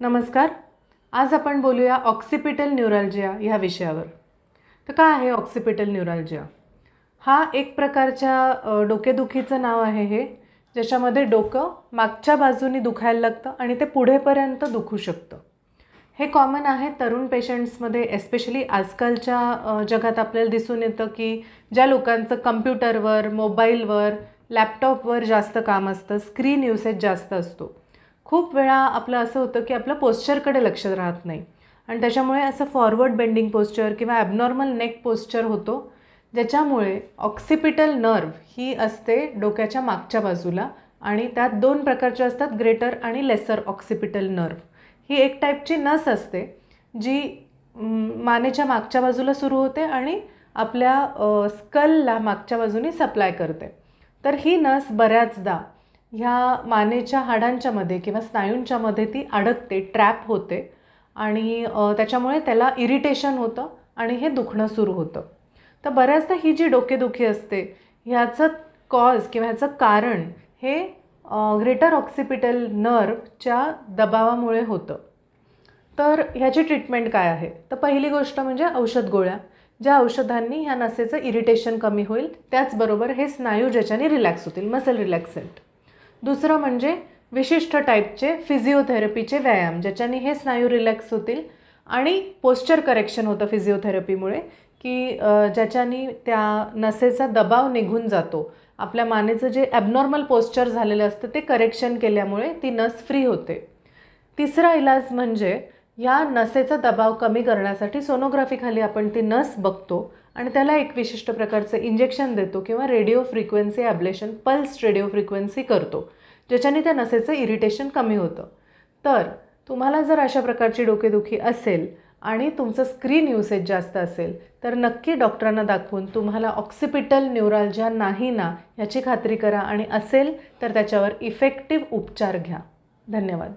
नमस्कार. आज आपण बोलूया ऑक्सिपिटल न्यूरॅल्जिया ह्या विषयावर. तर काय आहे ऑक्सिपिटल न्यूरॅल्जिया हा एक प्रकारच्या डोकेदुखीचं नाव आहे हे ज्याच्यामध्ये डोकं मागच्या बाजूनी दुखायला लागतं आणि ते पुढेपर्यंत दुखू शकतं. हे कॉमन आहे तरुण पेशंट्समध्ये एस्पेशली आजकालच्या जगात आपल्याला दिसून येतं की ज्या लोकांचं कम्प्युटरवर मोबाईलवर लॅपटॉपवर जास्त काम असतं स्क्रीन युसेज जास्त असतो. खूप वेळा आपलं असं होतं की आपलं पोस्चरकडे लक्ष राहत नाही. आणि त्याच्यामुळे असं फॉरवर्ड बेंडिंग पोस्चर किंवा ॲबनॉर्मल नेक पोस्चर होतो ज्याच्यामुळे ऑक्सिपिटल नर्व ही असते डोक्याच्या मागच्या बाजूला आणि त्यात दोन प्रकारच्या असतात ग्रेटर आणि लेसर ऑक्सिपिटल नर्व ही एक टाईपची नस असते जी मानेच्या मागच्या बाजूला सुरू होते आणि आपल्या स्कलला मागच्या बाजूने सप्लाय करते. तर ही नस बऱ्याचदा ह्या मानेच्या हाडांच्या मध्ये किंवा स्नायूंच्या मध्ये ती अडकते ट्रॅप होते. आणि त्याच्यामुळे त्याला इरिटेशन होतं आणि हे दुखणं सुरू होतं. तर बऱ्याचदा ही जी डोकेदुखी असते ह्याचं कॉज किंवा ह्याचं कारण हे ग्रेटर ऑक्सिपिटल नर्वच्या दबावामुळे होतं. तर ह्याची ट्रीटमेंट काय आहे? तर पहिली गोष्ट म्हणजे औषध गोळ्या. ज्या औषधांनी ह्या नसेचं इरिटेशन कमी होईल त्याचबरोबर हे स्नायू ज्याच्याने रिलॅक्स होतील मसल रिलॅक्सेंट दुसरं म्हणजे विशिष्ट टाईपचे फिजिओथेरपीचे व्यायाम ज्याच्याने हे स्नायू रिलॅक्स होतील आणि पोस्चर करेक्शन होतं फिजिओथेरपीमुळे की ज्याच्याने त्या नसेचा दबाव निघून जातो. आपल्या मानेचं जे ॲबनॉर्मल पोस्चर झालेलं असतं ते करेक्शन केल्यामुळे ती नस फ्री होते. तिसरा इलाज म्हणजे या नसेचा दबाव कमी करण्यासाठी सोनोग्राफीखाली आपण ती नस बघतो आणि त्याला एक विशिष्ट प्रकारचं इंजेक्शन देतो किंवा radio frequency ablation pulse radio frequency करतो ज्याच्याने त्या नसेचं इरिटेशन कमी होतं. तर तुम्हाला जर अशा प्रकारची डोकेदुखी असेल आणि तुमचं स्क्रीन युसेज जास्त असेल तर नक्की डॉक्टरांना दाखवून तुम्हाला ऑक्सिपिटल न्यूरॉलजिया नाही ना याची खात्री करा आणि असेल तर त्याच्यावर इफेक्टिव्ह उपचार घ्या. धन्यवाद.